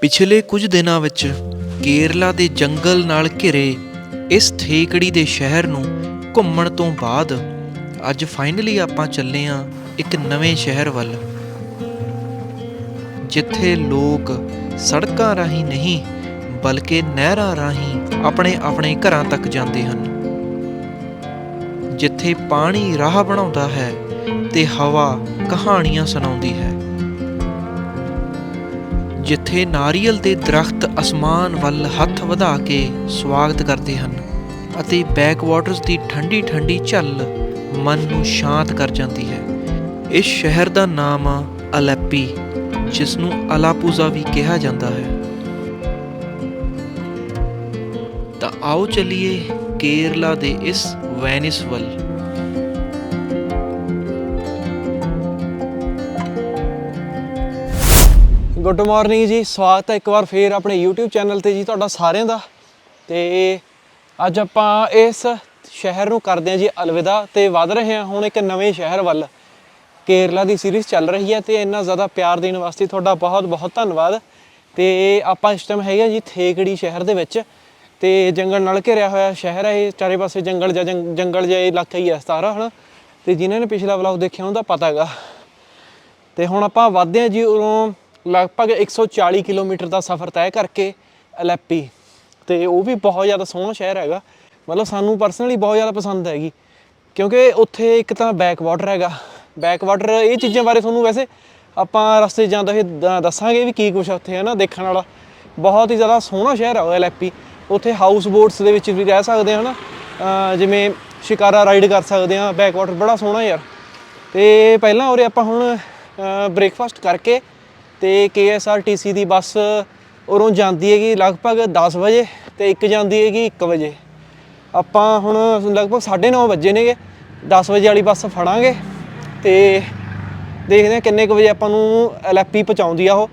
ਪਿਛਲੇ ਕੁਝ ਦਿਨਾਂ ਵਿੱਚ ਕੇਰਲਾ ਦੇ ਜੰਗਲ ਨਾਲ ਘਿਰੇ ਇਸ ਥੇਕੜੀ ਦੇ ਸ਼ਹਿਰ ਨੂੰ ਘੁੰਮਣ ਤੋਂ ਬਾਅਦ ਅੱਜ ਫਾਈਨਲੀ ਆਪਾਂ ਚੱਲੇ ਆਂ ਇੱਕ ਨਵੇਂ ਸ਼ਹਿਰ ਵੱਲ, ਜਿੱਥੇ ਲੋਕ ਸੜਕਾਂ ਰਾਹੀਂ ਨਹੀਂ ਬਲਕਿ ਨਹਿਰਾਂ ਰਾਹੀਂ ਆਪਣੇ ਆਪਣੇ ਘਰਾਂ ਤੱਕ ਜਾਂਦੇ ਹਨ, ਜਿੱਥੇ ਪਾਣੀ ਰਾਹ ਬਣਾਉਂਦਾ ਹੈ ਤੇ ਹਵਾ ਕਹਾਣੀਆਂ ਸੁਣਾਉਂਦੀ ਹੈ। ਜਿੱਥੇ ਨਾਰੀਅਲ ਦੇ ਦਰਖਤ ਅਸਮਾਨ ਵੱਲ ਹੱਥ ਵਧਾ ਕੇ ਸਵਾਗਤ ਕਰਦੇ ਹਨ ਅਤੇ ਬੈਕਵਾਟਰਸ ਦੀ ਠੰਡੀ ਠੰਡੀ ਝੱਲ ਮਨ ਨੂੰ ਸ਼ਾਂਤ ਕਰ ਜਾਂਦੀ ਹੈ। ਇਸ ਸ਼ਹਿਰ ਦਾ ਨਾਮ ਆ ਅਲੈਪੀ ਜਿਸ ਨੂੰ ਅਲਾਪੂਜ਼ਾ ਵੀ ਕਿਹਾ ਜਾਂਦਾ ਹੈ। ਤਾਂ ਆਓ ਚੱਲੀਏ ਕੇਰਲਾ ਦੇ ਇਸ ਵੈਨਿਸ ਵੱਲ ਗੁੱਡ ਮਾਰਨਿੰਗ ਜੀ, ਸਵਾਗਤ ਹੈ ਇੱਕ ਵਾਰ ਫੇਰ ਆਪਣੇ YouTube ਚੈਨਲ ਤੇ ਜੀ ਤੁਹਾਡਾ ਸਾਰਿਆਂ ਦਾ। ਤੇ ਅੱਜ ਆਪਾਂ ਇਸ ਸ਼ਹਿਰ ਨੂੰ ਕਰਦੇ ਹਾਂ ਜੀ ਅਲਵਿਦਾ ਤੇ ਵਧ ਰਹੇ ਹਾਂ ਹੁਣ ਇੱਕ ਨਵੇਂ ਸ਼ਹਿਰ ਵੱਲ। ਕੇਰਲਾ ਦੀ ਸੀਰੀਜ਼ ਚੱਲ ਰਹੀ ਹੈ ਤੇ ਇੰਨਾ ਜ਼ਿਆਦਾ ਪਿਆਰ ਦੇਣ ਵਾਸਤੇ ਤੁਹਾਡਾ ਬਹੁਤ ਬਹੁਤ ਧੰਨਵਾਦ। ਤੇ ਆਪਾਂ ਇਸ ਟਾਈਮ ਹੈਗੇ ਜੀ ਥੇਕੜੀ ਸ਼ਹਿਰ ਦੇ ਵਿੱਚ। ਤੇ ਜੰਗਲ ਨਾਲ ਘਿਰਿਆ ਹੋਇਆ ਸ਼ਹਿਰ ਹੈ, ਇਹ ਚਾਰੇ ਪਾਸੇ ਜੰਗਲ ਜਾਂ ਜੰਗ- ਜੰਗਲ ਜਿਹਾ ਇਲਾਕਾ ਹੀ ਹੈ ਸਾਰਾ ਹਨਾ। ਤੇ ਜਿਨ੍ਹਾਂ ਨੇ ਪਿਛਲਾ ਵਲੌਗ ਦੇਖਿਆ ਉਹਦਾ ਪਤਾ ਹੈਗਾ। ਤੇ ਹੁਣ ਆਪਾਂ ਵਧਦੇ ਹਾਂ ਜੀ ਉਰੋਂ ਲਗਭਗ 140 ਕਿਲੋਮੀਟਰ ਦਾ ਸਫ਼ਰ ਤੈਅ ਕਰਕੇ ਅਲੈਪੀ। ਤੇ ਉਹ ਵੀ ਬਹੁਤ ਜ਼ਿਆਦਾ ਸੋਹਣਾ ਸ਼ਹਿਰ ਹੈਗਾ। ਮਤਲਬ ਸਾਨੂੰ ਪਰਸਨਲੀ ਬਹੁਤ ਜ਼ਿਆਦਾ ਪਸੰਦ ਹੈਗੀ। ਕਿਉਂਕਿ ਉੱਥੇ ਇੱਕ ਤਾਂ ਬੈਕ ਵਾਟਰ ਹੈਗਾ। ਬੈਕ ਵਾਟਰ ਇਹ ਚੀਜ਼ਾਂ ਬਾਰੇ ਤੁਹਾਨੂੰ ਵੈਸੇ ਆਪਾਂ ਰਸਤੇ 'ਚ ਜਾਂਦੇ ਦੱਸਾਂਗੇ ਵੀ ਕੀ ਕੁਛ ਉੱਥੇ ਹੈ ਨਾ ਦੇਖਣ ਵਾਲਾ। ਬਹੁਤ ਹੀ ਜ਼ਿਆਦਾ ਸੋਹਣਾ ਸ਼ਹਿਰ ਹੈ ਉਹ ਉੱਥੇ ਹਾਊਸ ਬੋਟਸ ਦੇ ਵਿੱਚ ਵੀ ਰਹਿ ਸਕਦੇ ਹਾਂ ਨਾ ਜਿਵੇਂ ਸ਼ਿਕਾਰਾ ਰਾਈਡ ਕਰ ਸਕਦੇ ਹਾਂ ਬੈਕ ਵਾਟਰ ਬੜਾ ਸੋਹਣਾ ਯਾਰ। ਤੇ ਪਹਿਲਾਂ ਉਰੇ ਆਪਾਂ ਹੁਣ ਬ੍ਰੇਕਫਾਸਟ ਕਰਕੇ ਤੇ KSRTC ਦੀ ਬੱਸ ਉਰੋਂ ਜਾਂਦੀ ਹੈਗੀ ਲਗਭਗ 10 ਵਜੇ ਤੇ ਇੱਕ ਜਾਂਦੀ ਹੈਗੀ 1 ਵਜੇ। ਆਪਾਂ ਹੁਣ ਲਗਭਗ 9:30 ਵਜੇ ਨੇਗੇ 10 ਵਜੇ ਵਾਲੀ ਬੱਸ ਫੜਾਂਗੇ ਤੇ ਦੇਖਦੇ ਹਾਂ ਕਿੰਨੇ ਕੁ ਵਜੇ ਆਪਾਂ ਨੂੰ ਐਲਐਪੀ ਪਹੁੰਚਾਉਂਦੀ ਆ ਉਹ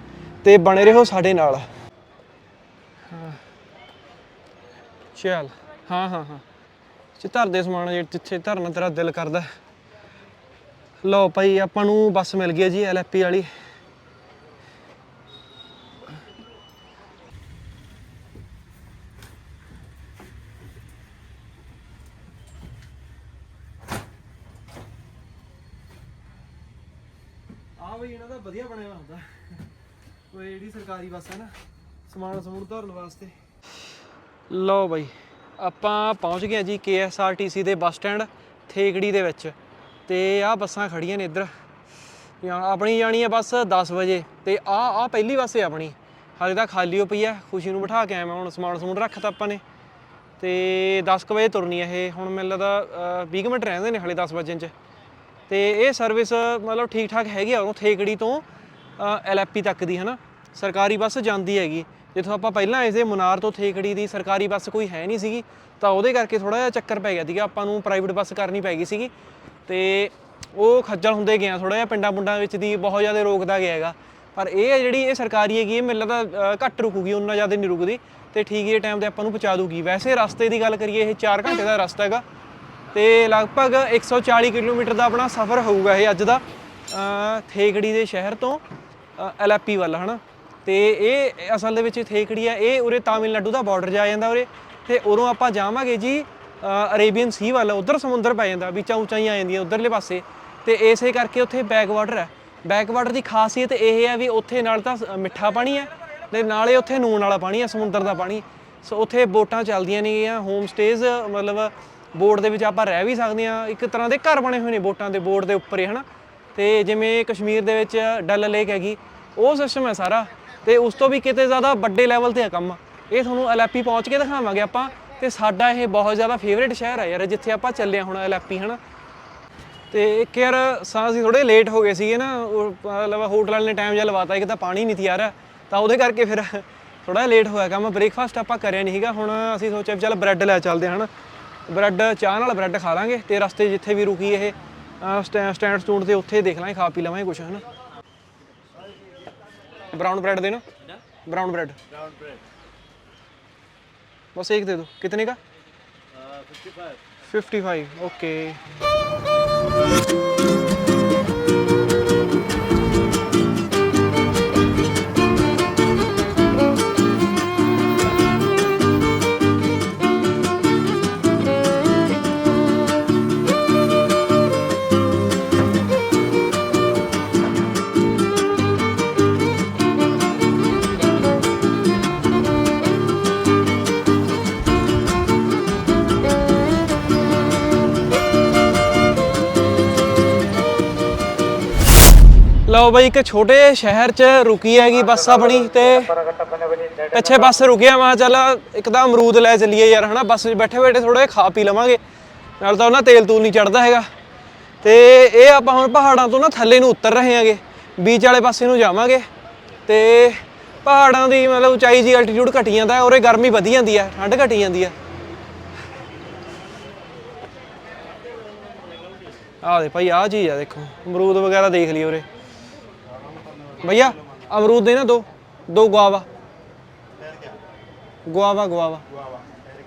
ਤੇ ਬਣੇ ਰਹੋ ਸਾਡੇ ਨਾਲ। ਹਾਂ। ਚੱਲ, ਹਾਂ ਹਾਂ ਹਾਂ। ਚ ਧਰ ਦੇ ਸਮਾਨ, ਜੇ ਜਿੱਥੇ ਧਰਨਾ ਤੇਰਾ ਦਿਲ ਕਰਦਾ। ਲਓ ਭਾਈ, ਆਪਾਂ ਨੂੰ ਬੱਸ ਮਿਲ ਗਈ ਹੈ ਜੀ ਐਲਐਪੀ ਵਾਲੀ। ਬਈ ਇਹਨਾਂ ਦਾ ਵਧੀਆ ਬਣਿਆ ਹੋਇਆ ਹੁੰਦਾ। ਕੋਈ ਜਿਹੜੀ ਸਰਕਾਰੀ ਬੱਸ ਹੈ ਨਾ ਸਮਾਨ ਸਮੂਨ ਧਰਨ ਵਾਸਤੇ। ਲਓ ਬਈ ਆਪਾਂ ਪਹੁੰਚ ਗਏ ਹਾਂ ਜੀ KSRTC ਦੇ ਬੱਸ ਸਟੈਂਡ ਥੇਕੜੀ ਦੇ ਵਿੱਚ। ਤੇ ਆਹ ਬੱਸਾਂ ਖੜੀਆਂ ਨੇ ਇੱਧਰ। ਜਾਂ ਆਪਣੀ ਜਾਣੀ ਹੈ ਬੱਸ 10 ਵਜੇ। ਤੇ ਆ ਆ ਪਹਿਲੀ ਬੱਸ ਹੈ ਆਪਣੀ। ਹਾਲੇ ਤਾਂ ਖਾਲੀ ਹੋ ਪਈ ਹੈ ਖੁਸ਼ੀ ਨੂੰ ਬਿਠਾ ਕੇ ਆਇਆ ਮੈਂ ਹੁਣ ਸਮਾਨ ਸਮੂਨ ਰੱਖਤਾ ਆਪਾਂ ਨੇ। ਤੇ 10 ਕੁ ਵਜੇ ਤੁਰਨੀ ਹੈ ਇਹ। ਹੁਣ ਮੈਨੂੰ ਲੱਗਦਾ ਅ, 20 ਕੁ ਮਿੰਟ ਰਹਿੰਦੇ ਨੇ ਹਾਲੇ 10 ਵਜੇ ਚ। ਤੇ ਇਹ ਸਰਵਿਸ ਮਤਲਬ ਠੀਕ ਠਾਕ ਹੈਗੀ ਆ ਉਹ ਥੇਕੜੀ ਤੋਂ ਐਲਐਪੀ ਤੱਕ ਦੀ ਹਨਾ? ਸਰਕਾਰੀ ਬੱਸ ਜਾਂਦੀ ਹੈਗੀ। ਜਿੱਥੋਂ ਆਪਾਂ ਪਹਿਲਾਂ ਆਏ ਸੀ ਮੁਨਾਰ ਤੋਂ ਥੇਕੜੀ ਦੀ ਸਰਕਾਰੀ ਬੱਸ ਕੋਈ ਹੈ ਨਹੀਂ ਸੀਗੀ ਤਾਂ ਉਹਦੇ ਕਰਕੇ ਥੋੜਾ ਜਿਹਾ ਚੱਕਰ ਪੈ ਗਿਆ ਸੀਗਾ ਆਪਾਂ ਨੂੰ ਪ੍ਰਾਈਵੇਟ ਬੱਸ ਕਰਨੀ ਪੈ ਗਈ ਸੀਗੀ। ਤੇ ਉਹ ਖੱਜਲ ਹੁੰਦੇ ਗਿਆ ਥੋੜਾ ਜਿਹਾ ਪਿੰਡਾਂ ਪੁੰਡਾਂ ਵਿੱਚ ਦੀ ਬਹੁਤ ਜ਼ਿਆਦਾ ਰੋਕਦਾ ਗਿਆ ਹੈਗਾ। ਪਰ ਇਹ ਜਿਹੜੀ ਇਹ ਸਰਕਾਰੀ ਹੈਗੀ ਇਹ ਮੈਨੂੰ ਲੱਗਦਾ ਅ, ਘੱਟ ਰੁਕੂਗੀ ਉਹਨਾਂ ਜ਼ਿਆਦਾ ਨਹੀਂ ਰੁਕਦੀ। ਤੇ ਠੀਕ ਹੀ ਟਾਈਮ ਤੇ ਆਪਾਂ ਨੂੰ ਪਹੁੰਚਾ ਦੂਗੀ ਵੈਸੇ ਰਸਤੇ ਦੀ ਗੱਲ ਕਰੀਏ ਇਹ 4 ਘੰਟੇ ਦਾ ਰਸਤਾ ਹੈਗਾ। ਤੇ ਲਗਭਗ 140 ਕਿਲੋਮੀਟਰ ਦਾ ਆਪਣਾ ਸਫ਼ਰ ਹੋਊਗਾ ਇਹ ਅੱਜ ਦਾ ਥੇਕੜੀ ਦੇ ਸ਼ਹਿਰ ਤੋਂ ਐਲਐਪੀ ਵੱਲ, ਹਨਾ? ਤੇ ਇਹ ਅਸਲ ਦੇ ਵਿੱਚ ਥੇਕੜੀ ਆ, ਇਹ ਉਰੇ ਤਾਮਿਲਨਾਡੂ ਦਾ ਬਾਰਡਰ ਜਾ ਜਾਂਦਾ ਉਰੇ, ਤੇ ਉਰੋਂ ਆਪਾਂ ਜਾਵਾਂਗੇ ਜੀ ਅਰੇਬੀਅਨ ਸੀ ਵੱਲ, ਉਧਰ ਸਮੁੰਦਰ ਪੈ ਜਾਂਦਾ, ਵਿੱਚਾਂ ਉਚਾਈਆਂ ਆ ਜਾਂਦੀਆਂ ਉਧਰਲੇ ਪਾਸੇ, ਤੇ ਇਸੇ ਕਰਕੇ ਉੱਥੇ ਬੈਕ ਵਾਟਰ ਹੈ ਬੈਕ ਵਾਟਰ ਦੀ ਖਾਸੀਅਤ ਇਹ ਹੈ ਵੀ ਉੱਥੇ ਨਾਲ ਤਾਂ ਮਿੱਠਾ ਪਾਣੀ ਹੈ ਤੇ ਨਾਲੇ ਉੱਥੇ ਨੂਣ ਵਾਲਾ ਪਾਣੀ ਹੈ ਸਮੁੰਦਰ ਦਾ ਪਾਣੀ। ਸੋ ਉੱਥੇ ਬੋਟਾਂ ਚੱਲਦੀਆਂ ਨੇਗੀਆਂ ਹੋਮ ਸਟੇਜ਼ ਮਤਲਬ ਬੋਰਡ ਦੇ ਵਿੱਚ ਆਪਾਂ ਰਹਿ ਵੀ ਸਕਦੇ ਹਾਂ। ਇੱਕ ਤਰ੍ਹਾਂ ਦੇ ਘਰ ਬਣੇ ਹੋਏ ਨੇ ਬੋਟਾਂ ਦੇ ਬੋਰਡ ਦੇ ਉੱਪਰ ਹੀ, ਹਨਾ? ਤੇ ਜਿਵੇਂ ਕਸ਼ਮੀਰ ਦੇ ਵਿੱਚ ਡਲ ਲੇਕ ਹੈਗੀ, ਉਹ ਸਿਸਟਮ ਹੈ ਸਾਰਾ। ਤੇ ਉਸ ਤੋਂ ਵੀ ਕਿਤੇ ਜ਼ਿਆਦਾ ਵੱਡੇ ਲੈਵਲ ਤੇ ਹੈ ਕੰਮ। ਇਹ ਤੁਹਾਨੂੰ ਅਲੈਪੀ ਪਹੁੰਚ ਕੇ ਦਿਖਾਵਾਂਗੇ ਆਪਾਂ। ਤੇ ਸਾਡਾ ਇਹ ਬਹੁਤ ਜ਼ਿਆਦਾ ਫੇਵਰੇਟ ਸ਼ਹਿਰ ਹੈ ਯਾਰ, ਜਿੱਥੇ ਆਪਾਂ ਚੱਲੇ ਹਾਂ ਹੁਣ ਐਲਐਪੀ ਹਨਾ? ਤੇ ਇੱਕ ਯਾਰ, ਸਾਂ ਅਸੀਂ ਥੋੜੇ ਲੇਟ ਹੋ ਗਏ ਸੀਗੇ ਨਾ। ਉਹ ਮਤਲਬ ਹੋਟਲ ਵਾਲੇ ਨੇ ਟਾਈਮ ਜਿਹਾ ਲਵਾਤਾ, ਇੱਕ ਤਾਂ ਪਾਣੀ ਨਹੀਂ ਸੀ ਯਾਰ। ਤਾਂ ਉਹਦੇ ਕਰਕੇ ਫਿਰ ਥੋੜਾ ਜਿਹਾ ਲੇਟ ਹੋਇਆ ਕੰਮ। ਬ੍ਰੇਕਫਾਸਟ ਆਪਾਂ ਕਰਿਆ ਨਹੀਂ ਸੀਗਾ। ਹੁਣ ਅਸੀਂ ਸੋਚਿਆ ਵੀ ਚੱਲ ਬ੍ਰੈਡ ਲੈ ਚੱਲਦੇ ਹਾਂ, ਹਨਾ? ਬ੍ਰੈਡ ਚਾਹ ਨਾਲ ਬ੍ਰੈਡ ਖਾ ਲਾਂਗੇ ਤੇ ਰਸਤੇ ਜਿੱਥੇ ਵੀ ਰੁਕੀ ਇਹ ਸਟੈਂਡ ਸਟੂਡ ਤੇ ਉੱਥੇ ਦੇਖ ਲਾਂਗੇ ਖਾ ਪੀ ਲਵਾਂਗੇ ਕੁਝ ਹਨਾ ब्राउन ब्रेड देना ब्राउन ब्रेड ब्राउन ब्रेड बस एक दे दो कितने का फिफ्टी फाइव ओके ਲਓ ਬਈ, ਇੱਕ ਛੋਟੇ ਸ਼ਹਿਰ 'ਚ ਰੁਕੀ ਹੈਗੀ ਬੱਸ ਆਪਣੀ ਤੇ ਪਿੱਛੇ ਬੱਸ ਰੁਕਿਆ, ਮੈਂ ਚੱਲ ਇੱਕਦਮ ਅਮਰੂਦ ਲੈ ਚੱਲੀਏ ਯਾਰ, ਹਨਾ? ਬੱਸ 'ਚ ਬੈਠੇ ਬੈਠੇ ਥੋੜਾ ਜਿਹਾ ਖਾ ਪੀ ਲਵਾਂਗੇ। ਨਾਲ ਤਾਂ ਉਹਨਾਂ ਤੇਲ ਤੂਲ ਨਹੀਂ ਚੜਦਾ ਹੈਗਾ। ਤੇ ਇਹ ਆਪਾਂ ਹੁਣ ਪਹਾੜਾਂ ਤੋਂ ਨਾ ਥੱਲੇ ਨੂੰ ਉਤਰ ਰਹੇ ਹਾਂਗੇ। ਬੀਚ ਵਾਲੇ ਪਾਸੇ ਨੂੰ ਜਾਵਾਂਗੇ। ਤੇ ਪਹਾੜਾਂ ਦੀ ਮਤਲਬ ਉਚਾਈ ਜੀ ਐਲਟੀਟਿਊਡ ਘਟੀ ਜਾਂਦਾ ਔਰੇ ਗਰਮੀ ਵਧੀ ਜਾਂਦੀ ਹੈ, ਠੰਡ ਘਟੀ ਜਾਂਦੀ ਹੈ। ਆਹ ਦੇ ਭਾਈ, ਆਹ ਚੀਜ਼ ਆ ਦੇਖੋ, ਅਮਰੂਦ ਵਗੈਰਾ ਦੇਖ ਲਈ ਉਰੇ। ਭਈਆ ਅਮਰੂਦ ਦੇ ਨਾ ਦੋ ਦੋ ਗੁਆਵਾ ਗੁਆਵਾ ਗੁਆਵਾ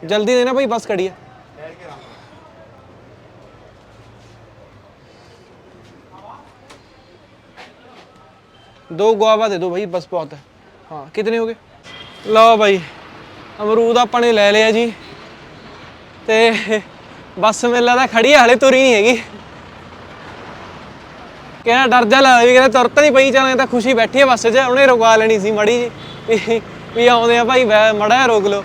ਜਲਦੀ ਦੇਣਾ ਭਾਈ ਬਸ ਖੜੀ ਹੈ दो गुआवा दे दो भाई बस बहुत है हाँ कितने हो गए ਲਓ ਭਾਈ ਅਮਰੂਦ ਆਪਾਂ ਨੇ ਲੈ ਲਿਆ ਜੀ ਤੇ ਬੱਸ ਮੇਲਾ ਦਾ ਖੜੀ ਆ, ਹਲੇ ਤੁਰੀ ਨਹੀਂ ਹੈਗੀ ਕਹਿੰਦਾ, ਡਰ ਜਾ ਲੱਗਦਾ ਵੀ, ਕਹਿੰਦਾ ਤੁਰਤ ਨਹੀਂ ਪਈ, ਚੱਲ ਤਾਂ ਖੁਸ਼ੀ ਬੈਠੀ ਆ ਬੱਸ 'ਚ ਉਹਨੇ ਰੁਕਵਾ ਲੈਣੀ ਸੀ ਮੜੀ ਜੀ। ਵੀ- ਆਉਂਦੇ ਆ ਭਾਈ ਵੈ- ਮਾੜਾ ਜਿਹਾ ਰੋਕ ਲਓ।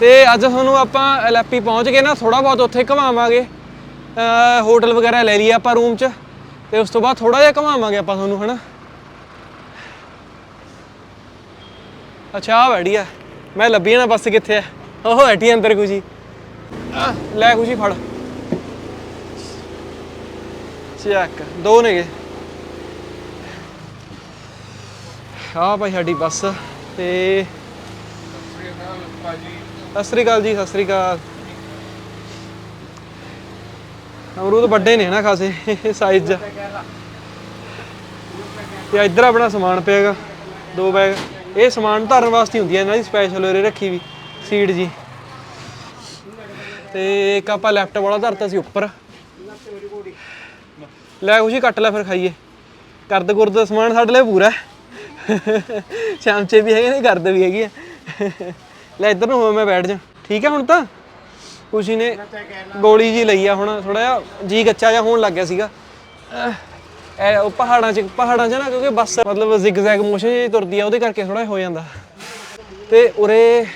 ਤੇ ਅੱਜ ਤੁਹਾਨੂੰ ਆਪਾਂ ਐਲਐਪੀ ਪਹੁੰਚ ਕੇ ਨਾ ਥੋੜਾ ਬਹੁਤ ਉੱਥੇ ਘੁਮਾਵਾਂਗੇ। ਅਹ, ਹੋਟਲ ਵਗੈਰਾ ਲੈ ਲਈ ਆਪਾਂ ਰੂਮ 'ਚ, ਤੇ ਉਸ ਤੋਂ ਬਾਅਦ ਥੋੜਾ ਜਿਹਾ ਘੁਮਾਵਾਂਗੇ ਆਪਾਂ ਤੁਹਾਨੂੰ, ਹਨਾ? ਅੱਛਾ ਆ ਬੈਠੀ ਆ। ਮੈਂ ਲੱਭੀ ਨਾ ਬੱਸ ਕਿੱਥੇ ਆ? ਉਹ ਬੈਠੀ ਅੰਦਰ ਖੁਸ਼ੀ ਲੈ ਖੁਸ਼ੀ ਫੜ। ਚੱਕ ਦੋ ਨੇਗੇ। ਆ ਭਾਈ ਸਾਡੀ ਬੱਸ ਤੇ ਸਤਿ ਸ੍ਰੀ ਅਕਾਲ ਜੀ, ਸਤਿ ਸ੍ਰੀ ਅਕਾਲ। ਅਮਰੂਦ ਵੱਡੇ ਨੇ ਨਾ ਖਾਸੇ ਸਾਈਜ਼ 'ਚ। ਤੇ ਇੱਧਰ ਆਪਣਾ ਸਮਾਨ ਪਿਆਗਾ ਦੋ ਬੈਗ। ਇਹ ਸਮਾਨ ਧਰਨ ਵਾਸਤੇ ਹੁੰਦੀ ਹੈ ਇਹਨਾਂ ਦੀ ਸਪੈਸ਼ਲ ਉਰੇ ਰੱਖੀ ਵੀ ਸੀਟ ਜੀ। ਤੇ ਇੱਕ ਆਪਾਂ ਲੈਫਟ ਵਾਲਾ ਧਰਤਾ ਸੀ ਉੱਪਰ। ਲੈ ਖੁਸ਼ੀ ਕੱਟ ਲੈ ਫਿਰ ਖਾਈਏ। ਕਰਦ ਗੁਰਦ ਦਾ ਸਮਾਨ ਸਾਡੇ ਲਈ ਪੂਰਾ ਹੈ। ਚਮਚੇ ਵੀ ਹੈਗੇ ਨੇ ਕਰਦ ਵੀ ਹੈਗੀ ਆ। ਲੈ ਇੱਧਰ ਨੂੰ ਹੋ ਮੈਂ ਬੈਠ ਜਾ। ਠੀਕ ਹੈ ਹੁਣ ਤਾਂ? ਖੁਸ਼ੀ ਨੇ ਗੋਲੀ ਜੀ ਲਈ ਆ ਹੁਣ ਥੋੜਾ ਜਿਹਾ ਜੀ ਕੱਚਾ ਜਿਹਾ ਹੋਣ ਲੱਗ ਗਿਆ ਸੀਗਾ। ਅਹ, ਇਹ ਉਹ ਪਹਾੜਾਂ 'ਚ ਪਹਾੜਾਂ 'ਚ ਨਾ ਕਿਉਂਕਿ ਬੱਸ ਮਤਲਬ ਜ਼ਿਗਜ਼ੈਗ ਮੋਸ਼ਨ ਜਿਹੀ ਤੁਰਦੀ ਆ ਉਹਦੇ ਕਰਕੇ ਥੋੜਾ ਹੋ ਜਾਂਦਾ। ਤੇ ਉਰੇ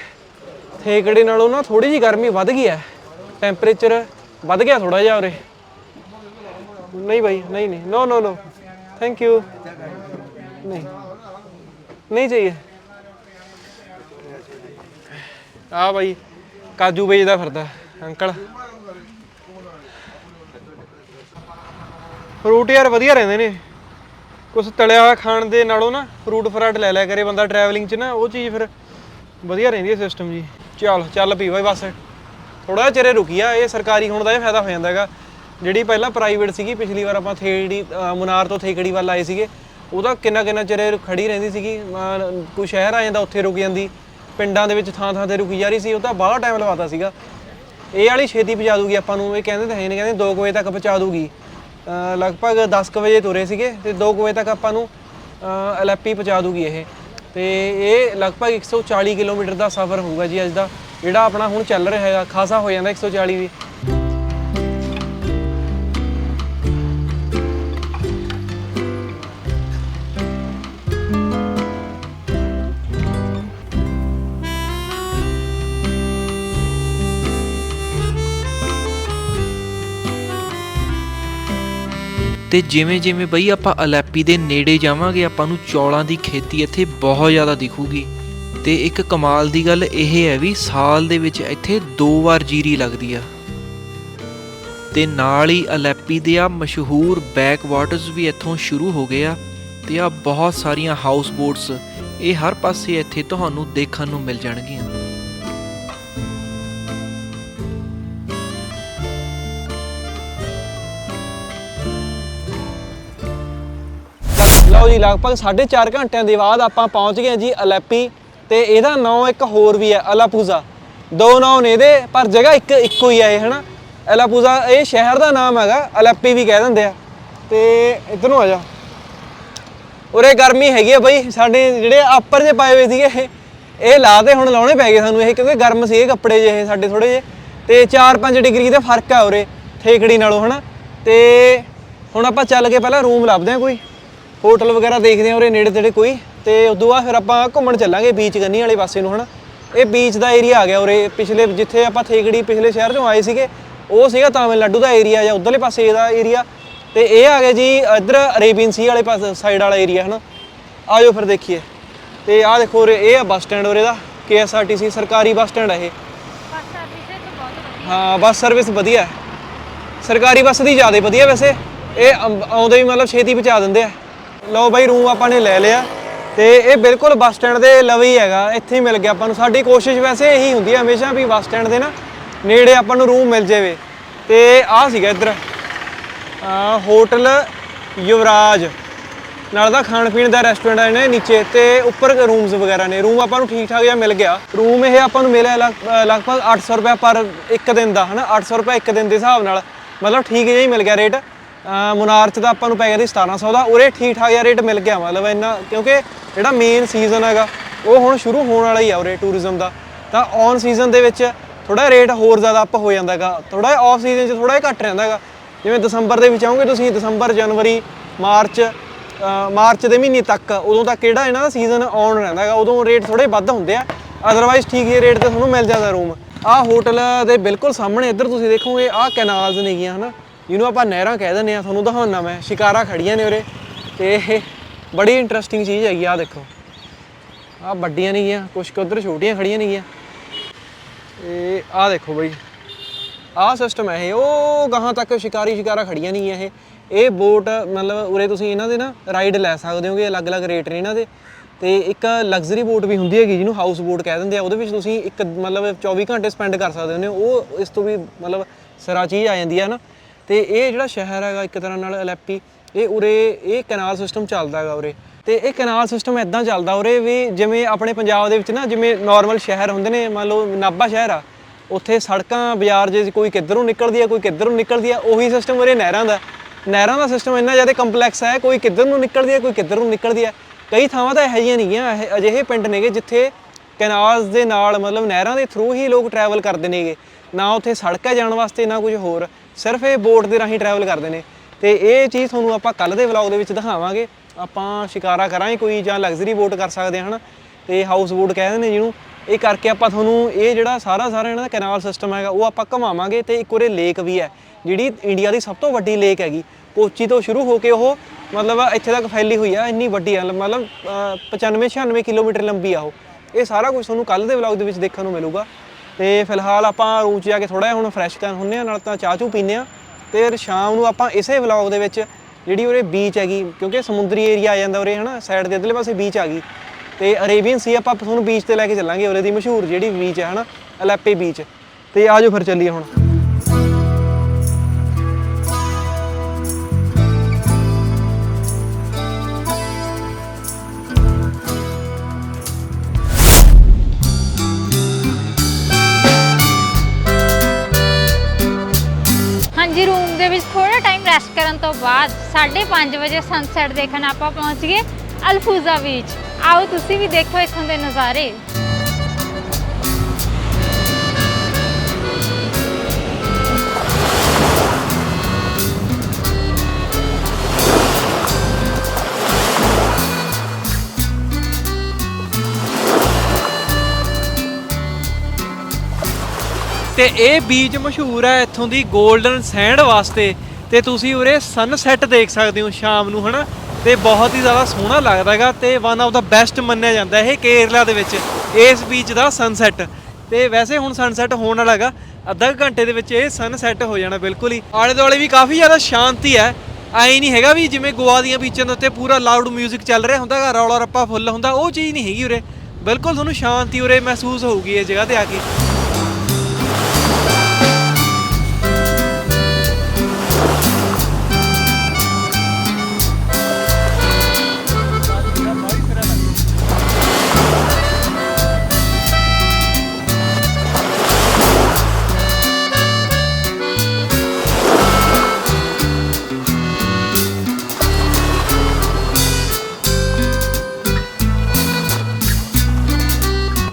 ਥੇਕੜੇ ਨਾਲੋਂ ਨਾ ਥੋੜੀ ਜੀ ਗਰਮੀ ਵੱਧ ਗਈ ਹੈ ਟੈਂਪਰੇਚਰ ਵੱਧ ਗਿਆ ਥੋੜਾ ਜਿਹਾ ਉਰੇ। नहीं भाई नहीं नहीं no no no thank you नहीं नहीं चाहिए ਆ ਭਾਈ ਕਾਜੂ ਵੇਚਦਾ ਫਿਰਦਾ ਅੰਕਲ ਫਰੂਟ ਯਾਰ ਵਧੀਆ ਰਹਿੰਦੇ ਨੇ ਕੁਛ ਤਲਿਆ ਹੋਇਆ ਖਾਣ ਦੇ ਨਾਲੋਂ ਨਾ ਫਰੂਟ ਫਰਾਟ ਲੈ ਲਿਆ ਕਰੇ ਬੰਦਾ ਟਰੈਵਲਿੰਗ 'ਚ ਨਾ ਉਹ ਚੀਜ਼ ਫਿਰ ਵਧੀਆ ਰਹਿੰਦੀ ਹੈ ਸਿਸਟਮ ਜੀ ਚੱਲ ਚੱਲ ਪੀ ਬਾਈ ਬਸ ਥੋੜਾ ਚਿਰੇ ਰੁਕੀ ਆ ਇਹ ਸਰਕਾਰੀ ਹੋਣ ਦਾ ਇਹ ਫਾਇਦਾ ਹੋ ਜਾਂਦਾ ਹੈਗਾ ਜਿਹੜੀ ਪਹਿਲਾਂ ਪ੍ਰਾਈਵੇਟ ਸੀਗੀ, ਪਿਛਲੀ ਵਾਰ ਆਪਾਂ ਥੇੜੀ ਮੁਨਾਰ ਤੋਂ ਥੇਕੜੀ ਵੱਲ ਆਏ ਸੀਗੇ, ਉਹਦਾ ਕਿੰਨਾ ਕਿੰਨਾ ਚਿਰ ਖੜੀ ਰਹਿੰਦੀ ਸੀਗੀ ਕੋਈ ਸ਼ਹਿਰ ਆ ਜਾਂਦਾ ਉੱਥੇ ਰੁਕ ਜਾਂਦੀ, ਪਿੰਡਾਂ ਦੇ ਵਿੱਚ ਥਾਂ ਥਾਂ ਤੇ ਰੁਕੀ ਜਾ ਰਹੀ ਸੀ, ਉਹ ਤਾਂ ਬਾਹਲਾ ਟਾਈਮ ਲਵਾਤਾ ਸੀਗਾ। ਇਹ ਵਾਲੀ ਛੇਤੀ ਪਹੁੰਚਾ ਦੂਗੀ ਆਪਾਂ ਨੂੰ, ਇਹ ਕਹਿੰਦੇ ਤਾਂ ਹੈ ਨਹੀਂ ਕਹਿੰਦੇ 2 ਵਜੇ ਤੱਕ ਪਹੁੰਚਾ ਦੂਗੀ। ਲਗਭਗ 10 ਕੁ ਵਜੇ ਤੁਰੇ ਸੀਗੇ, ਤੇ 2 ਵਜੇ ਤੱਕ ਆਪਾਂ ਨੂੰ ਐਲਐਪੀ ਪਹੁੰਚਾ ਦੂਗੀ ਇਹ। ਤੇ ਇਹ ਲਗਭਗ 140 ਕਿਲੋਮੀਟਰ ਦਾ ਸਫ਼ਰ ਹੋਊਗਾ ਜੀ ਅੱਜ ਦਾ, ਜਿਹੜਾ ਆਪਣਾ ਹੁਣ ਚੱਲ ਰਿਹਾ ਹੈਗਾ, ਖਾਸਾ ਹੋ ਜਾਂਦਾ 140 ਵੀ। ਤੇ ਜਿਵੇਂ ਜਿਵੇਂ ਬਈ ਆਪਾਂ ਅਲੈਪੀ ਦੇ ਨੇੜੇ ਜਾਵਾਂਗੇ, ਆਪਾਂ ਨੂੰ ਚੌਲਾਂ ਦੀ ਖੇਤੀ ਇੱਥੇ ਬਹੁਤ ਜ਼ਿਆਦਾ ਦਿਖੂਗੀ। ਤੇ ਇੱਕ ਕਮਾਲ ਦੀ ਗੱਲ ਇਹ ਹੈ ਵੀ ਸਾਲ ਦੇ ਵਿੱਚ ਇੱਥੇ ਦੋ ਵਾਰ ਜੀਰੀ ਲੱਗਦੀ ਆ। ਤੇ ਨਾਲ ਹੀ ਅਲੈਪੀ ਦੇ ਆ ਮਸ਼ਹੂਰ ਬੈਕ ਵਾਟਰਸ ਵੀ ਇੱਥੋਂ ਸ਼ੁਰੂ ਹੋ ਗਏ ਆ ਤੇ ਆ ਬਹੁਤ ਸਾਰੀਆਂ ਹਾਊਸ ਬੋਟਸ ਇਹ ਹਰ ਪਾਸੇ ਇੱਥੇ ਤੁਹਾਨੂੰ ਦੇਖਣ ਨੂੰ ਮਿਲ ਜਾਣਗੀਆਂ। ਲਓ ਜੀ, ਲਗਭਗ 4.5 ਘੰਟਿਆਂ ਦੇ ਬਾਅਦ ਆਪਾਂ ਪਹੁੰਚ ਗਏ ਜੀ ਅਲੈਪੀ ਤੇ ਇਹਦਾ ਨਾਮ ਇੱਕ ਹੋਰ ਵੀ ਹੈ, ਅਲਾਪੂਜ਼ਾ। ਦੋ ਨਾਮ ਨੇ ਇਹਦੇ, ਪਰ ਜਗ੍ਹਾ ਇੱਕ, ਇੱਕੋ ਹੀ ਹੈ ਇਹ, ਹਨਾ? ਅਲਾਪੂਜ਼ਾ, ਇਹ ਸ਼ਹਿਰ ਦਾ ਨਾਮ ਹੈਗਾ, ਅਲੈਪੀ ਵੀ ਕਹਿ ਦਿੰਦੇ ਆ। ਤੇ ਇੱਧਰ ਨੂੰ ਆ ਜਾ। ਉਰੇ ਗਰਮੀ ਹੈਗੀ ਆ ਬਈ, ਸਾਡੇ ਜਿਹੜੇ ਆਪਰ ਜੇ ਪਾਏ ਹੋਏ ਸੀਗੇ, ਇਹ- ਇਹ ਲਾ ਤੇ ਹੁਣ ਲਾਉਣੇ ਪੈ ਗਏ ਸਾਨੂੰ ਇਹ, ਕਿਉਂਕਿ ਗਰਮ ਸੀਗੇ ਕੱਪੜੇ ਜਿਹੇ ਸਾਡੇ ਥੋੜੇ ਜਿਹੇ। ਤੇ 4-5 ਡਿਗਰੀ ਦਾ ਫ਼ਰਕ ਆ ਉਰੇ ਠੇਕੜੀ ਨਾਲੋਂ, ਹਨਾ? ਤੇ ਹੁਣ ਆਪਾਂ ਚੱਲ ਕੇ ਪਹਿਲਾਂ ਰੂਮ ਲੱਭਦੇ ਆ ਕੋਈ। ਹੋਟਲ ਵਗੈਰਾ ਦੇਖਦੇ ਆ ਉਰੇ ਨੇੜੇ ਤੇੜੇ ਕੋਈ ਤੇ ਉਦੋਂ ਬਾਅਦ ਫਿਰ ਆਪਾਂ ਘੁੰਮਣ ਚੱਲਾਂਗੇ ਬੀਚ ਗੰਨੀ ਵਾਲੇ ਪਾਸੇ ਨੂੰ ਹਨਾ। ਇਹ ਬੀਚ ਦਾ ਏਰੀਆ ਆ ਗਿਆ ਉਰੇ ਪਿਛਲੇ ਜਿੱਥੇ ਆਪਾਂ ਥੇਕੜੀ ਪਿਛਲੇ ਸ਼ਹਿਰ ਚੋਂ ਆਏ ਸੀਗੇ ਉਹ ਸੀਗਾ ਤਾਮਿਲਨਾਡੂ ਦਾ ਏਰੀਆ ਜਾਂ ਉਧਰਲੇ ਪਾਸੇ ਦਾ ਏਰੀਆ ਤੇ ਇਹ ਆ ਗਿਆ ਜੀ ਇੱਧਰ ਅਰੇਬੀਅਨ ਸੀ ਵਾਲੇ ਪਾਸੇ ਸਾਈਡ ਵਾਲਾ ਏਰੀਆ ਹਨਾ। ਆਜੋ ਫਿਰ ਦੇਖੀਏ। ਤੇ ਆਹ ਦੇਖੋ ਉਰੇ ਇਹ ਆ ਬੱਸ ਸਟੈਂਡ ਉਰੇ ਦਾ KSRTC ਸਰਕਾਰੀ ਬੱਸ ਸਟੈਂਡ ਹੈ ਇਹ। ਤਾਂ ਹਾਂ ਬੱਸ ਸਰਵਿਸ ਵਧੀਆ। ਹੈ ਸਰਕਾਰੀ ਬੱਸ ਦੀ ਜ਼ਿਆਦਾ ਵਧੀਆ ਵੈਸੇ। ਇਹ ਆਉਂ- ਆਉਂਦੇ ਵੀ ਮਤਲਬ ਛੇਤੀ ਪਹੁੰਚਾ ਦਿੰਦੇ ਆ। ਲਓ ਬਾਈ ਰੂਮ ਆਪਾਂ ਨੇ ਲੈ ਲਿਆ ਤੇ ਇਹ ਬਿਲਕੁਲ ਬੱਸ ਸਟੈਂਡ ਦੇ ਲਵੇ ਹੀ ਹੈਗਾ ਇੱਥੇ ਹੀ ਮਿਲ ਗਿਆ ਆਪਾਂ ਨੂੰ। ਸਾਡੀ ਕੋਸ਼ਿਸ਼ ਵੈਸੇ ਇਹੀ ਹੁੰਦੀ ਹੈ ਹਮੇਸ਼ਾ ਵੀ ਬੱਸ ਸਟੈਂਡ ਦੇ ਨਾ ਨੇੜੇ ਆਪਾਂ ਨੂੰ ਰੂਮ ਮਿਲ ਜਾਵੇ। ਤੇ ਆਹ ਸੀਗਾ ਇੱਧਰ ਹੋਟਲ ਯੁਵਰਾਜ। ਨਾਲ ਦਾ ਖਾਣ ਪੀਣ ਦਾ ਰੈਸਟੋਰੈਂਟ ਹੈ ਨੇ ਨੀਚੇ ਤੇ ਉੱਪਰ ਰੂਮਸ ਵਗੈਰਾ ਨੇ। ਰੂਮ ਆਪਾਂ ਨੂੰ ਠੀਕ ਠਾਕ ਜਿਹਾ ਮਿਲ ਗਿਆ। ਰੂਮ ਇਹ ਆਪਾਂ ਨੂੰ ਮਿਲਿਆ ਲਗ- ਅ, ਲਗਭਗ 800 ਰੁਪਏ ਪਰ ਇੱਕ ਦਿਨ ਦਾ ਹਨਾ? 800 ਰੁਪਏ ਇੱਕ ਦਿਨ ਦੇ ਹਿਸਾਬ ਨਾਲ। ਮਤਲਬ ਠੀਕ ਜਿਹਾ ਹੀ ਮਿਲ ਗਿਆ ਰੇਟ। ਮੁਨਾਰਚ ਦਾ ਆਪਾਂ ਨੂੰ ਪੈ ਗਿਆ ਸੀ 1700 ਦਾ, ਉਰੇ ਠੀਕ ਠਾਕ ਜਿਹਾ ਰੇਟ ਮਿਲ ਗਿਆ ਮਤਲਬ ਇੰਨਾ, ਕਿਉਂਕਿ ਜਿਹੜਾ ਮੇਨ ਸੀਜ਼ਨ ਹੈਗਾ, ਉਹ ਹੁਣ ਸ਼ੁਰੂ ਹੋਣ ਵਾਲਾ ਹੀ ਆ ਉਰੇ ਟੂਰਿਜ਼ਮ ਦਾ। ਤਾਂ ਔਨ ਸੀਜ਼ਨ ਦੇ ਵਿੱਚ ਥੋੜਾ ਰੇਟ ਹੋਰ ਜ਼ਿਆਦਾ ਅਪ ਹੋ ਜਾਂਦਾ ਹੈਗਾ ਥੋੜਾ ਆਫ ਸੀਜ਼ਨ 'ਚ ਥੋੜਾ ਜਿਹਾ ਘੱਟ ਰਹਿੰਦਾ ਹੈਗਾ। ਜਿਵੇਂ ਦਸੰਬਰ ਦੇ ਵਿੱਚ ਆਉਂਗੇ ਤੁਸੀਂ, ਦਸੰਬਰ, ਜਨਵਰੀ, ਮਾਰਚ ਮਾਰਚ ਦੇ ਮਹੀਨੇ ਤੱਕ, ਉਦੋਂ ਤੱਕ ਕਿਹੜਾ ਇਹਨਾਂ ਦਾ ਸੀਜ਼ਨ ਆਨ ਰਹਿੰਦਾ ਹੈਗਾ, ਉਦੋਂ ਰੇਟ ਥੋੜੇ ਵੱਧ ਹੁੰਦੇ ਆ। ਅਦਰਵਾਈਜ਼ ਠੀਕ ਹੀ ਰੇਟ ਤੇ ਤੁਹਾਨੂੰ ਮਿਲ ਜਾਂਦਾ ਰੂਮ ਆਹ ਹੋਟਲ ਦੇ ਬਿਲਕੁਲ ਸਾਹਮਣੇ, ਇੱਧਰ ਤੁਸੀਂ ਦੇਖੋਗੇ, ਆਹ ਕੈਨਾਲਸ ਨੇਗੀਆਂ ਹਨਾ? ਜਿਹਨੂੰ ਆਪਾਂ ਨਹਿਰਾਂ ਕਹਿ ਦਿੰਦੇ ਆ ਤੁਹਾਨੂੰ ਦਿਖਾਉਣਾ ਮੈਂ, ਸ਼ਿਕਾਰਾ ਖੜੀਆਂ ਨੇ ਉਰੇ। ਤੇ ਇਹ ਬੜੀ ਇੰਟਰਸਟਿੰਗ ਚੀਜ਼ ਹੈਗੀ ਆ, ਆਹ ਦੇਖੋ। ਆਹ ਵੱਡੀਆਂ ਨਹੀਂ ਨੇਗੀਆਂ ਕੁਛ ਕੁ ਉੱਧਰ ਛੋਟੀਆਂ ਖੜੀਆਂ ਨੇਗੀਆਂ। ਇਹ ਆਹ ਦੇਖੋ ਬਈ, ਆਹ ਸਿਸਟਮ ਹੈ ਇਹ, ਉਹ ਗਾਹਾਂ ਤੱਕ ਸ਼ਿਕਾਰੀ ਸ਼ਿਕਾਰਾ ਖੜੀਆਂ ਨਹੀਂ ਇਹ। ਇਹ ਬੋਟ ਮਤਲਬ ਉਰੇ ਤੁਸੀਂ ਇਹਨਾਂ ਦੇ ਨਾ ਰਾਈਡ ਲੈ ਸਕਦੇ ਹੋਗੇ, ਅਲੱਗ-ਅਲੱਗ ਰੇਟ ਨੇ ਇਹਨਾਂ ਦੇ। ਤੇ ਇੱਕ ਲਗਜ਼ਰੀ ਬੋਟ ਵੀ ਹੁੰਦੀ ਹੈਗੀ, ਜਿਹਨੂੰ ਹਾਊਸ ਬੋਟ ਕਹਿ ਦਿੰਦੇ ਆ, ਉਹਦੇ ਵਿੱਚ ਤੁਸੀਂ ਇੱਕ, ਮਤਲਬ 24 ਘੰਟੇ ਸਪੈਂਡ ਕਰ ਸਕਦੇ ਹੋ। ਉਹ ਇਸ ਤੋਂ ਵੀ, ਮਤਲਬ ਸਰਾ ਚੀਜ਼ ਆ ਜਾਂਦੀ ਹੈ ਨਾ ਤੇ ਇਹ ਜਿਹੜਾ ਸ਼ਹਿਰ ਹੈਗਾ ਇੱਕ ਤਰ੍ਹਾਂ ਨਾਲ ਅਲੈਪੀ ਇਹ ਉਰੇ, ਇਹ ਕੈਨਾਲ ਸਿਸਟਮ ਚੱਲਦਾ ਹੈਗਾ ਉਰੇ। ਤੇ ਇਹ ਕੈਨਾਲ ਸਿਸਟਮ ਇਦਾਂ ਚੱਲਦਾ ਉਰੇ ਵੀ ਜਿਵੇਂ ਆਪਣੇ ਪੰਜਾਬ ਦੇ ਵਿੱਚ ਨਾ, ਜਿਵੇਂ ਨਾਰਮਲ ਸ਼ਹਿਰ ਹੁੰਦੇ ਨੇ, ਮੰਨ ਲਓ ਨਾਭਾ ਸ਼ਹਿਰ ਆ, ਉੱਥੇ ਸੜਕਾਂ, ਬਾਜ਼ਾਰ ਜੇ ਕੋਈ ਕਿੱਧਰੋਂ ਨਿਕਲਦੀ ਆ, ਕੋਈ ਕਿੱਧਰੋਂ ਨਿਕਲਦੀ ਆ, ਉਹੀ ਸਿਸਟਮ ਉਰੇ ਨਹਿਰਾਂ ਦਾ। ਨਹਿਰਾਂ ਦਾ ਸਿਸਟਮ ਇੰਨਾ ਜ਼ਿਆਦਾ ਕੰਪਲੈਕਸ ਹੈ ਕੋਈ ਕਿੱਧਰ ਨੂੰ ਨਿਕਲਦੀ ਹੈ ਕੋਈ ਕਿੱਧਰ ਨੂੰ ਨਿਕਲਦੀ ਹੈ ਕਈ ਥਾਵਾਂ ਤਾਂ ਇਹੋ ਜਿਹੀਆਂ ਨਹੀਂ ਇਹ ਅਜਿਹੇ ਪਿੰਡ ਨੇਗੇ ਜਿੱਥੇ ਕੈਨਾਲਸ ਦੇ ਨਾਲ, ਮਤਲਬ ਨਹਿਰਾਂ ਦੇ ਥਰੂ ਹੀ ਲੋਕ ਟਰੈਵਲ ਕਰਦੇ ਨੇਗੇ। ਨਾ ਉੱਥੇ ਸੜਕ ਹੈ ਜਾਣ ਵਾਸਤੇ, ਨਾ ਕੁਝ ਹੋਰ। ਸਿਰਫ ਇਹ ਬੋਟ ਦੇ ਰਾਹੀਂ ਟਰੈਵਲ ਕਰਦੇ ਨੇ। ਤੇ ਇਹ ਚੀਜ਼ ਤੁਹਾਨੂੰ ਆਪਾਂ ਕੱਲ ਦੇ ਵਲੌਗ ਦੇ ਵਿੱਚ ਦਿਖਾਵਾਂਗੇ। ਆਪਾਂ ਸ਼ਿਕਾਰਾ ਕਰਾਂਗੇ ਕੋਈ ਜਾਂ ਲਗਜ਼ਰੀ ਬੋਟ ਕਰ ਸਕਦੇ ਹਾਂ ਹਨਾ? ਤੇ ਹਾਊਸ ਬੋਟ ਕਹਿੰਦੇ ਨੇ ਜਿਹਨੂੰ। ਇਹ ਕਰਕੇ ਆਪਾਂ ਤੁਹਾਨੂੰ ਇਹ ਜਿਹੜਾ ਸਾਰਾ ਸਾਰਾ ਇਹਨਾਂ ਦਾ ਕੈਨਾਲ ਸਿਸਟਮ ਹੈਗਾ, ਉਹ ਆਪਾਂ ਘਮਾਵਾਂਗੇ ਤੇ ਇੱਕ ਉਰੇ ਲੇਕ ਵੀ ਹੈ, ਜਿਹੜੀ ਇੰਡੀਆ ਦੀ ਸਭ ਤੋਂ ਵੱਡੀ ਲੇਕ ਹੈਗੀ। ਕੋਚੀ ਤੋਂ ਸ਼ੁਰੂ ਹੋ ਕੇ ਉਹ ਮਤਲਬ ਇੱਥੇ ਤੱਕ ਫੈਲੀ ਹੋਈ ਆ, ਇੰਨੀ ਵੱਡੀ ਆ, ਮਤਲਬ 95 96 ਕਿਲੋਮੀਟਰ ਲੰਬੀ ਆ ਉਹ। ਇਹ ਸਾਰਾ ਕੁਝ ਤੁਹਾਨੂੰ ਕੱਲ ਦੇ ਵਲੌਗ ਦੇ ਵਿੱਚ ਦੇਖਣ ਨੂੰ ਮਿਲੂਗਾ। ਤੇ ਫਿਲਹਾਲ ਆਪਾਂ ਰੂਮ 'ਚ ਜਾ ਕੇ ਥੋੜਾ ਜਿਹਾ ਹੁਣ ਫਰੈਸ਼ ਕਰਨ ਹੁੰਨੇ ਆ, ਨਾਲ ਤਾਂ ਚਾਹ ਚੂ ਪੀਨੇ ਆ। ਤੇ ਫਿਰ ਸ਼ਾਮ ਨੂੰ ਆਪਾਂ ਇਸੇ ਵਲੌਗ ਦੇ ਵਿੱਚ ਜਿਹੜੀ ਉਰੇ ਬੀਚ ਹੈਗੀ, ਕਿਉਂਕਿ ਸਮੁੰਦਰੀ ਏਰੀਆ ਆ ਜਾਂਦਾ ਉਰੇ, ਹਨਾ ਸਾਈਡ ਦੇ ਇਧਰਲੇ ਪਾਸੇ ਬੀਚ ਆ ਗਈ। ਤੇ ਅਰੇਬੀਅਨ ਸੀ ਆਪਾਂ ਤੁਹਾਨੂੰ ਬੀਚ ਤੇ ਲੈ ਕੇ ਚੱਲਾਂਗੇ, ਉਰੇ ਦੀ ਮਸ਼ਹੂਰ ਜਿਹੜੀ ਬੀਚ ਹੈ ਹਨਾ ਅਲੈਪੇ ਬੀਚ ਤੇ ਆਜੋ ਫਿਰ ਚੱਲੀਏ ਹੁਣ। ਰੂਮ ਥੋੜਾ ਟਾਈਮ ਰੈਸਟ ਕਰਨ ਤੋਂ ਬਾਅਦ 5:30 ਵਜੇ ਸਨਸੈਟ ਦੇਖਣ ਆਪਾਂ ਪਹੁੰਚ ਗਏ ਅਲਫੂਜ਼ਾ ਬੀਚ ਆਓ ਤੁਸੀਂ ਵੀ ਦੇਖੋ ਇੱਥੋਂ ਦੇ ਨਜ਼ਾਰੇ। ਤੇ ਇਹ ਬੀਚ ਮਸ਼ਹੂਰ ਹੈ ਇੱਥੋਂ ਦੀ 골ਡਨ ਸੈਂਡ ਵਾਸਤੇ। ਤੇ ਤੁਸੀਂ ਉਰੇ ਸਨਸੈਟ ਦੇਖ ਸਕਦੇ ਹੋ ਸ਼ਾਮ ਨੂੰ, ਹਨਾ? ਤੇ ਬਹੁਤ ਹੀ ਜ਼ਿਆਦਾ ਸੋਹਣਾ ਲੱਗਦਾ ਹੈਗਾ ਤੇ ਵਨ ਆਫ ਦਾ ਬੈਸਟ ਮੰਨਿਆ ਜਾਂਦਾ ਇਹ ਕੇਰਲਾ ਦੇ ਵਿੱਚ, ਇਸ ਬੀਚ ਦਾ ਸਨਸੈਟ ਤੇ ਵੈਸੇ ਹੁਣ ਸਨਸੈਟ ਹੋਣ ਵਾਲਾ ਹੈਗਾ, ਅੱਧਾ ਘੰਟੇ ਦੇ ਵਿੱਚ ਇਹ ਸਨਸੈਟ ਹੋ ਜਾਣਾ ਬਿਲਕੁਲ ਹੀ। ਆਲੇ ਦੁਆਲੇ ਵੀ ਕਾਫੀ ਜ਼ਿਆਦਾ ਸ਼ਾਂਤੀ ਹੈ। ਐ ਨਹੀਂ ਹੈਗਾ ਵੀ ਜਿਵੇਂ ਗੋਆ ਦੀਆਂ ਬੀਚਾਂ ਦੇ ਉੱਤੇ ਪੂਰਾ ਲਾਊਡ 뮤직 ਚੱਲ ਰਿਹਾ ਹੁੰਦਾ ਹੈਗਾ ਰੌਲਾ ਰੱਪਾ ਫੁੱਲ ਹੁੰਦਾ, ਉਹ ਚੀਜ਼ ਨਹੀਂ ਹੈਗੀ ਉਰੇ। ਬਿਲਕੁਲ ਤੁਹਾਨੂੰ ਸ਼ਾਂਤੀ ਉਰੇ ਮਹਿਸੂਸ ਹੋਊਗੀ ਇਹ ਜਗ੍ਹਾ ਤੇ ਆ ਕੇ।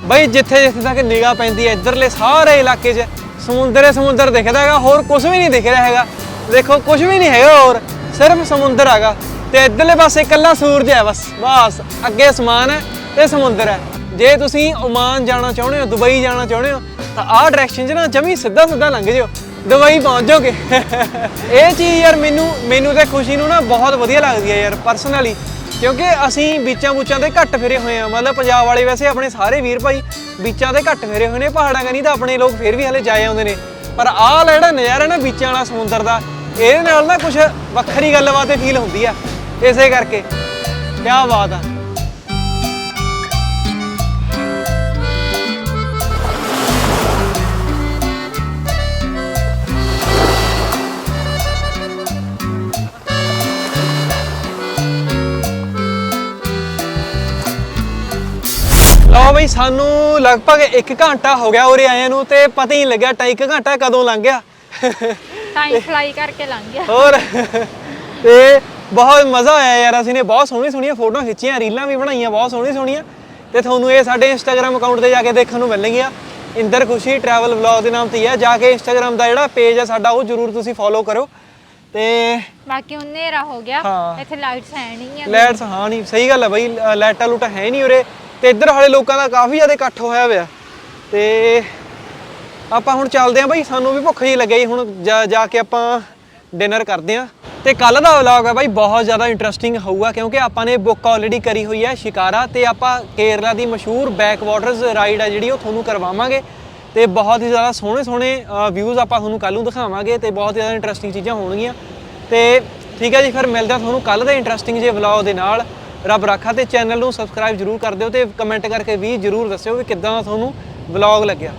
ਬਈ ਜਿੱਥੇ ਜਿੱਥੇ ਤੱਕ ਨਿਗਾਹ ਪੈਂਦੀ ਹੈ, ਇਧਰਲੇ ਸਾਰੇ ਇਲਾਕੇ 'ਚ ਸਮੁੰਦਰ ਹੀ ਸਮੁੰਦਰ ਦਿਖਦਾ ਹੈਗਾ, ਹੋਰ ਕੁਝ ਵੀ ਨਹੀਂ ਦਿਖ ਰਿਹਾ ਹੈਗਾ। ਦੇਖੋ ਕੁਝ ਵੀ ਨਹੀਂ ਹੈਗਾ ਹੋਰ, ਸਿਰਫ ਸਮੁੰਦਰ ਹੈਗਾ। ਤੇ ਇਧਰਲੇ ਪਾਸੇ ਇਕੱਲਾ ਸੂਰਜ ਹੈ ਬਸ ਬਸ, ਅੱਗੇ ਸਮਾਨ ਹੈ ਤੇ ਸਮੁੰਦਰ ਹੈ। ਜੇ ਤੁਸੀਂ ਓਮਾਨ ਜਾਣਾ ਚਾਹੁੰਦੇ ਹੋ, ਦੁਬਈ ਜਾਣਾ ਚਾਹੁੰਦੇ ਹੋ, ਤਾਂ ਆਹ ਡਾਇਰੈਕਸ਼ਨ 'ਚ ਨਾ ਜਮੀ ਸਿੱਧਾ ਸਿੱਧਾ ਲੰਘ ਜਿਓ, ਦੁਬਈ ਪਹੁੰਚ ਜਾਓਗੇ। ਇਹ ਚੀਜ਼ ਯਾਰ ਮੈਨੂੰ ਮੈਨੂੰ ਤੇ ਖੁਸ਼ੀ ਨੂੰ ਨਾ ਬਹੁਤ ਵਧੀਆ ਲੱਗਦੀ ਹੈ ਯਾਰ ਪਰਸਨਲੀ ਕਿਉਂਕਿ ਅਸੀਂ ਬੀਚਾਂ ਬੂਚਾਂ ਤੇ ਘੱਟ ਫਿਰੇ ਹੋਏ ਆ ਮਤਲਬ ਪੰਜਾਬ ਵਾਲੇ ਵੈਸੇ ਆਪਣੇ ਸਾਰੇ ਵੀਰ ਭਾਈ ਬੀਚਾਂ ਤੇ ਘੱਟ ਫਿਰੇ ਹੋਏ ਨੇ, ਪਹਾੜਾਂ ਕਨੀ ਤਾਂ ਆਪਣੇ ਲੋਕ ਫਿਰ ਵੀ ਹਲੇ ਜਾਏ ਆਉਂਦੇ ਨੇ। ਪਰ ਆਹ ਜਿਹੜਾ ਨਜ਼ਾਰਾ ਨਾ ਬੀਚਾਂ ਵਾਲਾ ਸਮੁੰਦਰ ਦਾ, ਇਹਦੇ ਨਾਲ ਨਾ ਕੁਝ ਵੱਖਰੀ ਗੱਲਬਾਤ ਤੇ ਫੀਲ ਹੁੰਦੀ ਆ। ਇਸੇ ਕਰਕੇ। ਕੀ ਬਾਤ ਆ। ਲਓ ਬਈ ਸਾਨੂੰ ਲਗਭਗ 1 ਘੰਟਾ ਹੋ ਗਿਆ ਉਰੇ ਆਏ ਨੂੰ ਤੇ ਪਤਾ ਹੀ ਨਹੀਂ ਲੱਗਿਆ ਟਾਈ 1 ਘੰਟਾ ਕਦੋਂ ਲੰਘ ਗਿਆ। ਟਾਈਮ ਫਲਾਈ ਕਰਕੇ ਲੰਘ ਗਿਆ। ਹੋਰ ਤੇ ਬਹੁਤ ਮਜ਼ਾ ਆਇਆ ਯਾਰ ਅਸੀਂ ਨੇ ਬਹੁਤ ਸੋਹਣੀ ਸੋਹਣੀਆਂ ਫੋਟੋਆਂ ਖਿੱਚੀਆਂ ਰੀਲਾਂ ਵੀ ਬਣਾਈਆਂ ਬਹੁਤ ਸੋਹਣੀ ਸੋਹਣੀਆਂ। ਤੇ ਤੁਹਾਨੂੰ ਇਹ ਸਾਡੇ ਇੰਸਟਾਗ੍ਰam ਅਕਾਊਂਟ ਤੇ ਜਾ ਕੇ ਦੇਖਣ ਨੂੰ ਮਿਲਣਗੀਆਂ। ਇੰਦਰ ਖੁਸ਼ੀ ਟਰੈਵਲ ਵਲੌਗ ਦੇ ਨਾਮ ਤੇ ਹੀ ਹੈ ਜਾ ਕੇ ਇੰਸਟਾਗ੍ਰam ਦਾ ਜਿਹੜਾ ਪੇਜ ਹੈ ਸਾਡਾ ਉਹ ਜਰੂਰ ਤੁਸੀਂ ਫੋਲੋ ਕਰੋ। ਤੇ ਬਾਕੀ ਹਨੇਰਾ ਹੋ ਗਿਆ। ਇੱਥੇ ਲਾਈਟਸ ਹੈ ਨਹੀਂ। ਆ ਲਾਈਟਸ ਹਾਂ ਨਹੀਂ ਸਹੀ ਗੱਲ ਹੈ ਬਈ ਲਾਈਟਾਂ ਲੂਟਾਂ ਹੈ ਨਹੀਂ ਉਰੇ। ਤੇ ਇੱਧਰ ਹਾਲੇ ਲੋਕਾਂ ਦਾ ਕਾਫੀ ਜ਼ਿਆਦਾ ਇਕੱਠ ਹੋਇਆ ਹੋਇਆ। ਤੇ ਆਪਾਂ ਹੁਣ ਚੱਲਦੇ ਆਂ ਬਾਈ, ਸਾਨੂੰ ਵੀ ਭੁੱਖ ਜੀ ਲੱਗੀ ਹੁਣ ਜਾ ਜਾ ਕੇ ਆਪਾਂ ਡਿਨਰ ਕਰਦੇ ਆਂ ਤੇ ਕੱਲ ਦਾ ਵਲੌਗ ਹੈ ਬਾਈ, ਬਹੁਤ ਜ਼ਿਆਦਾ ਇੰਟਰਸਟਿੰਗ ਹੋਊਗਾ ਕਿਉਂਕਿ ਆਪਾਂ ਨੇ ਬੁੱਕ ਆਲਰੇਡੀ ਕਰੀ ਹੋਈ ਹੈ ਸ਼ਿਕਾਰਾ ਤੇ ਆਪਾਂ ਕੇਰਲਾ ਦੀ ਮਸ਼ਹੂਰ ਬੈਕ ਵਾਟਰਸ ਰਾਈਡ ਹੈ ਜਿਹੜੀ ਉਹ ਤੁਹਾਨੂੰ ਕਰਵਾਵਾਂਗੇ। ਤੇ ਬਹੁਤ ਹੀ ਜ਼ਿਆਦਾ ਸੋਹਣੇ ਸੋਹਣੇ ਵਿਊਜ਼ ਆਪਾਂ ਤੁਹਾਨੂੰ ਕੱਲ ਨੂੰ ਦਿਖਾਵਾਂਗੇ ਤੇ ਬਹੁਤ ਜ਼ਿਆਦਾ ਇੰਟਰਸਟਿੰਗ ਚੀਜ਼ਾਂ ਹੋਣਗੀਆਂ। ਤੇ ਠੀਕ ਹੈ ਜੀ, ਫਿਰ ਮਿਲਦੇ ਹਾਂ ਤੁਹਾਨੂੰ ਕੱਲ ਦੇ ਇੰਟਰਸਟਿੰਗ ਜੇ ਵਲੌਗ ਦੇ ਨਾਲ। ਰੱਬ ਰਾਖਾ ਤੇ ਚੈਨਲ ਨੂੰ ਸਬਸਕ੍ਰਾਈਬ ਜਰੂਰ ਕਰ ਦਿਓ ਤੇ ਕਮੈਂਟ ਕਰਕੇ ਵੀ ਜਰੂਰ ਦੱਸਿਓ ਵੀ ਕਿੱਦਾਂ ਦਾ ਤੁਹਾਨੂੰ ਵਲੌਗ ਲੱਗਿਆ।